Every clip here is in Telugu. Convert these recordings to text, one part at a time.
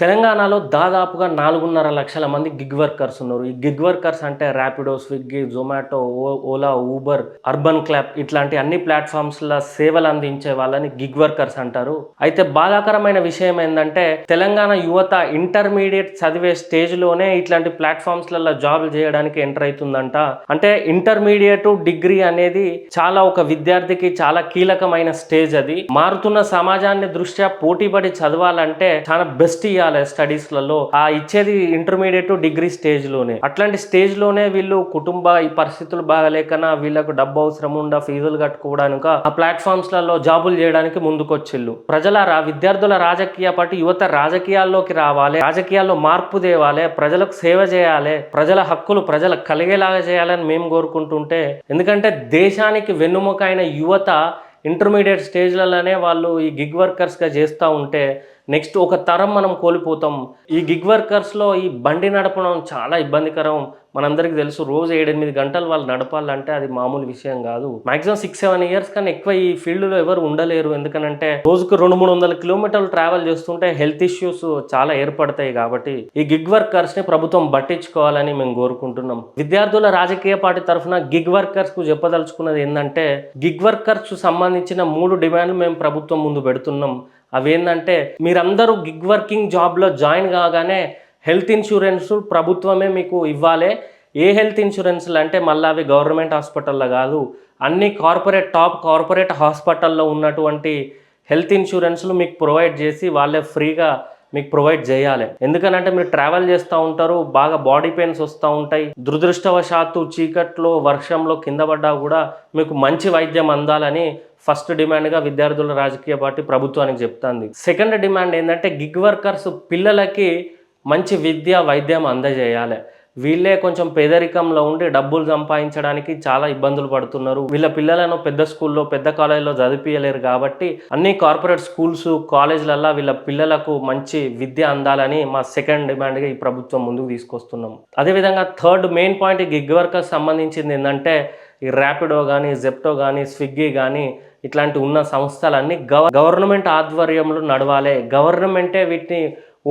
తెలంగాణలో దాదాపుగా నాలుగున్నర లక్షల మంది గిగ్ వర్కర్స్ ఉన్నారు. ఈ గిగ్ వర్కర్స్ అంటే Rapido Swiggy Zomato Ola Uber Urban Clap ఇట్లాంటి అన్ని ప్లాట్ఫామ్స్ల సేవలు అందించే వాళ్ళని గిగ్ వర్కర్స్ అంటారు. అయితే బాధాకరమైన విషయం ఏంటంటే తెలంగాణ యువత ఇంటర్మీడియట్ చదివే స్టేజ్లోనే ఇట్లాంటి ప్లాట్ఫామ్స్లలో జాబులు చేయడానికి ఎంటర్ అవుతుందంట. అంటే ఇంటర్మీడియట్ డిగ్రీ అనేది చాలా ఒక విద్యార్థికి చాలా కీలకమైన స్టేజ్ అది. మారుతున్న సమాజాన్ని దృష్ట్యా పోటీపడి చదవాలంటే చాలా బెస్ట్ ఇవ్వాలి ఉండాలి స్టడీస్లలో ఆ ఇచ్చేది ఇంటర్మీడియట్ డిగ్రీ స్టేజ్లోనే. అట్లాంటి స్టేజ్లోనే వీళ్ళు కుటుంబ ఈ పరిస్థితులు బాగలేకనా వీళ్ళకు డబ్బు అవసరం ఉండ ఫీజులు కట్టుకోవడానికి ఆ ప్లాట్ఫామ్స్లలో జాబులు చేయడానికి ముందుకొచ్చిళ్ళు. ప్రజలారా విద్యార్థుల రాజకీయ పార్టీ యువత రాజకీయాల్లోకి రావాలి రాజకీయాల్లో మార్పు తేవాలి ప్రజలకు సేవ చేయాలి ప్రజల హక్కులు ప్రజలకు కలిగేలాగా చేయాలని మేము కోరుకుంటుంటే ఎందుకంటే దేశానికి వెన్నుముక అయిన యువత ఇంటర్మీడియట్ స్టేజ్లలోనే వాళ్ళు ఈ గిగ్ వర్కర్స్గా చేస్తూ ఉంటే నెక్స్ట్ ఒక తరం మనం కోల్పోతాం. ఈ గిగ్ వర్కర్స్లో ఈ బండి నడపడం చాలా ఇబ్బందికరం. మనందరికీ తెలుసు రోజు ఏడెనిమిది గంటలు వాళ్ళు నడపాలంటే అది మామూలు విషయం కాదు. మాక్సిమం సిక్స్ సెవెన్ ఇయర్స్ కన్నా ఎక్కువ ఈ ఫీల్డ్లో ఎవరు ఉండలేరు. ఎందుకనంటే రోజుకు రెండు మూడు వందల కిలోమీటర్లు ట్రావెల్ చేస్తుంటే హెల్త్ ఇష్యూస్ చాలా ఏర్పడతాయి కాబట్టి ఈ గిగ్ వర్కర్స్ని ప్రభుత్వం పట్టించుకోవాలని మేము కోరుకుంటున్నాం. విద్యార్థుల రాజకీయ పార్టీ తరఫున గిగ్ వర్కర్స్కు చెప్పదలుచుకున్నది ఏంటంటే గిగ్ వర్కర్స్ సంబంధించిన మూడు డిమాండ్లు మేము ప్రభుత్వం ముందు పెడుతున్నాం. అవేంటంటే మీరందరూ గిగ్ వర్కింగ్ జాబ్లో జాయిన్ కాగానే హెల్త్ ఇన్సూరెన్స్ ప్రభుత్వమే మీకు ఇవ్వాలి. ఏ హెల్త్ ఇన్సూరెన్స్లు అంటే మళ్ళీ అవి గవర్నమెంట్ హాస్పిటల్లో కాదు అన్ని కార్పొరేట్ టాప్ కార్పొరేట్ హాస్పిటల్లో ఉన్నటువంటి హెల్త్ ఇన్సూరెన్స్లు మీకు ప్రొవైడ్ చేసి వాళ్ళే ఫ్రీగా మీకు ప్రొవైడ్ చేయాలి. ఎందుకనంటే మీరు ట్రావెల్ చేస్తూ ఉంటారు బాగా బాడీ పెయిన్స్ వస్తూ ఉంటాయి. దురదృష్టవశాత్తు చీకట్లో వర్షంలో కింద పడ్డా కూడా మీకు మంచి వైద్యం అందాలని ఫస్ట్ డిమాండ్గా విద్యార్థుల రాజకీయ పార్టీ ప్రభుత్వానికి చెప్తుంది. సెకండ్ డిమాండ్ ఏంటంటే గిగ్ వర్కర్స్ పిల్లలకి మంచి విద్య వైద్యం అందజేయాలి. వీళ్ళే కొంచెం పేదరికంలో ఉండి డబ్బులు సంపాదించడానికి చాలా ఇబ్బందులు పడుతున్నారు. వీళ్ళ పిల్లలను పెద్ద స్కూల్లో పెద్ద కాలేజీలో చదివించలేరు కాబట్టి అన్ని కార్పొరేట్ స్కూల్స్ కాలేజీలల్లో వీళ్ళ పిల్లలకు మంచి విద్య అందాలని మా సెకండ్ డిమాండ్గా ఈ ప్రభుత్వం ముందుకు తీసుకొస్తున్నాం. అదేవిధంగా third main point gig workers సంబంధించింది ఏంటంటే ఈ ర్యాపిడో కానీ జెప్టో కానీ స్విగ్గీ కానీ ఇట్లాంటి ఉన్న సంస్థలన్నీ గవ గవర్నమెంట్ ఆధ్వర్యంలో నడవాలి. గవర్నమెంటే వీటిని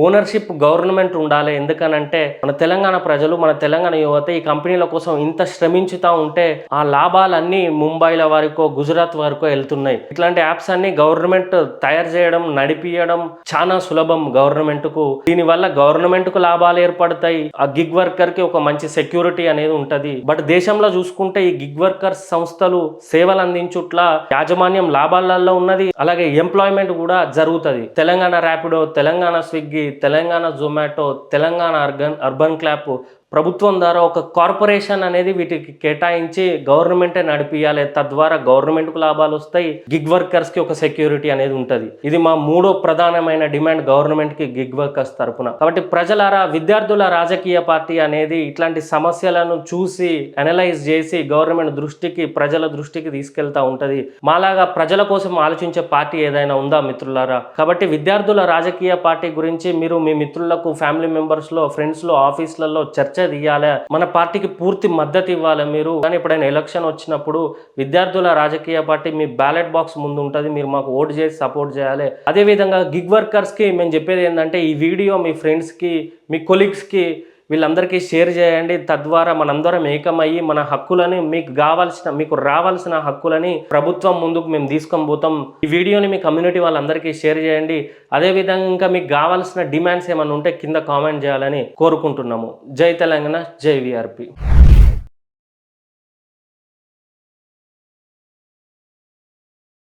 ఓనర్షిప్ గవర్నమెంట్ ఉండాలి. ఎందుకనంటే మన తెలంగాణ ప్రజలు మన తెలంగాణ యువత ఈ కంపెనీల కోసం ఇంత శ్రమించుతా ఉంటే ఆ లాభాలన్నీ ముంబైల వరకు గుజరాత్ వరకో వెళ్తున్నాయి. ఇట్లాంటి యాప్స్ అన్ని గవర్నమెంట్ తయారు చేయడం నడిపియడం చాలా సులభం గవర్నమెంట్కు దీనివల్ల గవర్నమెంట్కు లాభాలు ఏర్పడతాయి. ఆ గిగ్ వర్కర్కి ఒక మంచి సెక్యూరిటీ అనేది ఉంటది. బట్ దేశంలో చూసుకుంటే ఈ గిగ్ వర్కర్ సంస్థలు సేవలు అందించుట్ల యాజమాన్యం లాభాలలో ఉన్నది. అలాగే ఎంప్లాయ్మెంట్ కూడా జరుగుతుంది. Telangana Rapido Telangana Swiggy Telangana Zomato Telangana Urban Urban Clap ప్రభుత్వం ద్వారా ఒక కార్పొరేషన్ అనేది వీటికి కేటాయించి గవర్నమెంటే నడిపియాలి. తద్వారా గవర్నమెంట్కు లాభాలు వస్తాయి. గిగ్ వర్కర్స్కి ఒక సెక్యూరిటీ అనేది ఉంటుంది. ఇది మా మూడో ప్రధానమైన డిమాండ్ గవర్నమెంట్కి గిగ్ వర్కర్స్ తరపున. కాబట్టి ప్రజలారా విద్యార్థుల రాజకీయ పార్టీ అనేది ఇట్లాంటి సమస్యలను చూసి అనలైజ్ చేసి గవర్నమెంట్ దృష్టికి ప్రజల దృష్టికి తీసుకెళ్తా ఉంటుంది. మాలాగా ప్రజల కోసం ఆలోచించే పార్టీ ఏదైనా ఉందా మిత్రులారా? కాబట్టి విద్యార్థుల రాజకీయ పార్టీ గురించి మీరు మీ మిత్రులకు ఫ్యామిలీ మెంబర్స్లో ఫ్రెండ్స్లో ఆఫీసులలో చర్చ తీయాలి. మన పార్టీకి పూర్తి మద్దతు ఇవ్వాలి మీరు. కానీ ఎప్పుడైనా ఎలక్షన్ వచ్చినప్పుడు విద్యార్థుల రాజకీయ పార్టీ మీ బ్యాలెట్ బాక్స్ ముందు ఉంటుంది మీరు మాకు ఓటు చేసి సపోర్ట్ చేయాలి. అదే విధంగా గిగ్ వర్కర్స్కి మేము చెప్పేది ఏంటంటే ఈ వీడియో మీ ఫ్రెండ్స్కి మీ కొలీగ్స్కి వీళ్ళందరికీ షేర్ చేయండి. తద్వారా మనందరం ఏకమయ్యి మన హక్కులని మీకు కావాల్సిన మీకు రావాల్సిన హక్కులని ప్రభుత్వం ముందుకు మేము తీసుకొని పోతాం. ఈ వీడియోని మీ కమ్యూనిటీ వాళ్ళందరికీ షేర్ చేయండి. అదేవిధంగా ఇంకా మీకు కావాల్సిన డిమాండ్స్ ఏమైనా ఉంటే కింద కామెంట్ చేయాలని కోరుకుంటున్నాము. జై తెలంగాణ జై విఆర్పి.